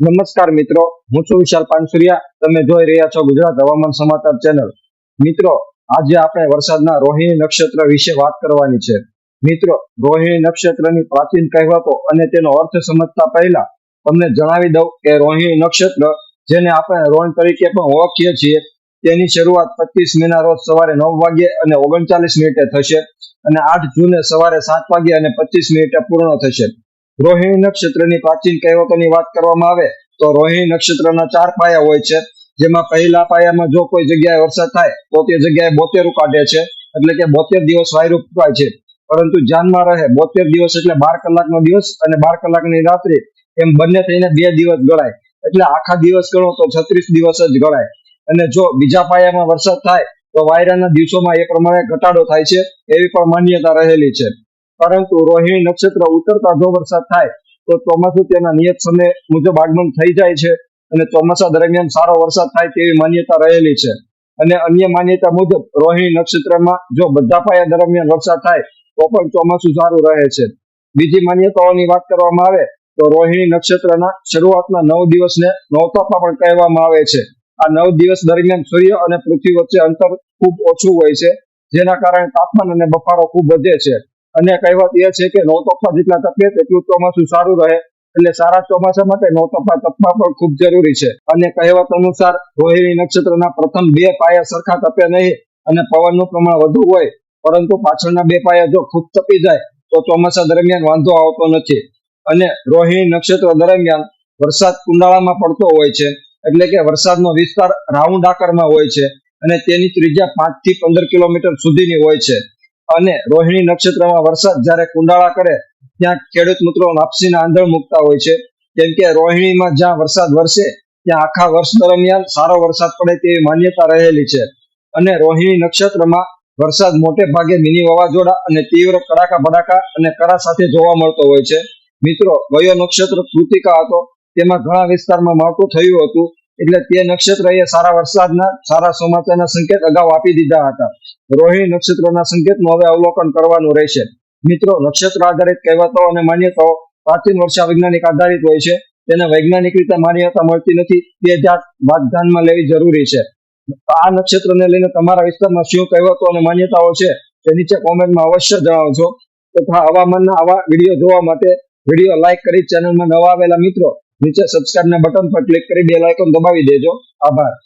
નમસ્કાર મિત્રો, હું છું વિશાલ પાનસુરિયા. તમે જોઈ રહ્યા છો ગુજરાત હવામાન સમાચાર ચેનલ. મિત્રો, આજે આપણે વરસાદના રોહિણી નક્ષત્ર વિશે વાત કરવાની છે. મિત્રો, રોહિણી નક્ષત્રની પ્રાચીન કહેવતો અને તેનો અર્થ સમજતા પહેલા તમને જણાવી દઉં કે રોહિણી નક્ષત્ર, જેને આપણે રોણ તરીકે પણ ઓળખીએ છીએ, તેની શરૂઆત પચીસ મેના રોજ સવારે નવ વાગ્યે અને ઓગણચાલીસ મિનિટે થશે અને આઠ જૂને સવારે સાત વાગ્યે અને પચીસ મિનિટે પૂર્ણ થશે. રોહિણી નક્ષત્રની પ્રાચીન કહેવતોની વાત કરવામાં આવે તો રોહિણી નક્ષત્રના ચાર પાયા હોય છે. જેમાં પહેલા પાયામાં જો કોઈ જગ્યાએ વરસાદ થાય તો તે જગ્યાએ બોતેરું કાઢે છે. એટલે કે બોતેર દિવસ વાયરું ફૂંકાય છે. પરંતુ ધ્યાનમાં રહે બોતેર દિવસ એટલે બાર કલાકનો દિવસ અને બાર કલાકની રાત્રિ એમ બંને થઈને બે દિવસ ગણાય. એટલે આખા દિવસ ગણો તો છત્રીસ દિવસ જ ગણાય. અને જો બીજા પાયામાં વરસાદ થાય તો વાયરાના દિવસોમાં એ પ્રમાણે ઘટાડો થાય છે. એવી પણ માન્યતા રહેલી છે. પરંતુ રોહિણી નક્ષત્ર ઉતરતા જો વરસાદ થાય, તો ચોમાસું તેના નિયત સમય મુજબ આગમન થઈ જાય છે અને ચોમાસા દરમિયાન સારો વરસાદ થાય તેવી માન્યતા રહેલી છે. અને અન્ય માન્યતા મુજબ, રોહિણી નક્ષત્રમાં જો બધા પાયા દરમિયાન વરસાદ થાય, તો પણ ચોમાસું સારું રહે છે. બીજી માન્યતાઓની વાત કરવામાં આવે, તો રોહિણી નક્ષત્રના શરૂઆતના નવ દિવસને નવતાપા પણ કહેવામાં આવે છે. આ નવ દિવસ દરમિયાન સૂર્ય અને પૃથ્વી વચ્ચે અંતર ખૂબ ઓછું હોય છે, જેના કારણે તાપમાન અને બફારો ખૂબ વધે છે. અને કહેવત એ છે કે નવતોફા જેટલા તપે તેટલું ચોમાસું સારું રહે. એટલે સારા ચોમાસા માટે નવતોફા તપવા પણ ખૂબ જરૂરી છે. અને કહેવત અનુસાર રોહિણી નક્ષત્રના પ્રથમ બે પાયા સરખા તપે નહીં અને પવનનું પ્રમાણ વધુ હોય, પરંતુ પાછળના બે પાયા જો ખૂબ તપી જાય, તો ચોમાસા દરમિયાન વાંધો આવતો નથી. અને રોહિણી નક્ષત્ર દરમિયાન વરસાદ કુંડાળામાં પડતો હોય છે, એટલે કે વરસાદનો વિસ્તાર રાઉન્ડ આકારમાં હોય છે અને તેની ત્રિજ્યા પાંચથી પંદર કિલોમીટર સુધીની હોય છે. અને રોહિણી નક્ષત્રમાં વરસાદ જ્યારે કુંડાળા કરે, ત્યાં ખેડૂત મિત્રો લાપસીના આંધળ મૂકતા હોય છે. કેમ કે રોહિણીમાં જ્યાં વરસાદ વરસે, ત્યાં આખા વર્ષ દરમિયાન સારો વરસાદ પડે તેવી માન્યતા રહેલી છે. અને રોહિણી નક્ષત્રમાં વરસાદ મોટે ભાગે મિની વાવાઝોડા અને તીવ્ર કડાકા ભડાકા અને કરા સાથે જોવા મળતો હોય છે. મિત્રો ગયો નક્ષત્ર કૃતિકા હતો. તેમાં ઘણા વિસ્તારમાં માવઠું થયું હતું. એટલે તે નક્ષત્ર એ સારા વરસાદના, સારા સમાચારના સંકેત અગાઉ આપી દીધા હતા. રોહિણી નક્ષત્રના સંકેતનું હવે અવલોકન કરવાનું રહેશે. મિત્રો, નક્ષત્ર આધારિત કહેવતો અને માન્યતાઓ પ્રાચીન વર્ષા વૈજ્ઞાનિક આધારિત હોય છે. તેને વૈજ્ઞાનિક રીતે માન્યતા મળતી નથી. તે જાત વાત ધ્યાનમાં લેવી જરૂરી છે. આ નક્ષત્રને લઈને તમારા વિસ્તારમાં શું કહેવતો અને માન્યતાઓ છે તે નીચે કોમેન્ટમાં અવશ્ય જણાવજો. તથા હવામાનના આવા વીડિયો જોવા માટે વીડિયો લાઇક કરી ચેનલમાં નવા આવેલા મિત્રો નીચે સબસ્ક્રાઇબ ના બટન પર ક્લિક કરી બે લાઇકોન દબાવી દેજો. આભાર.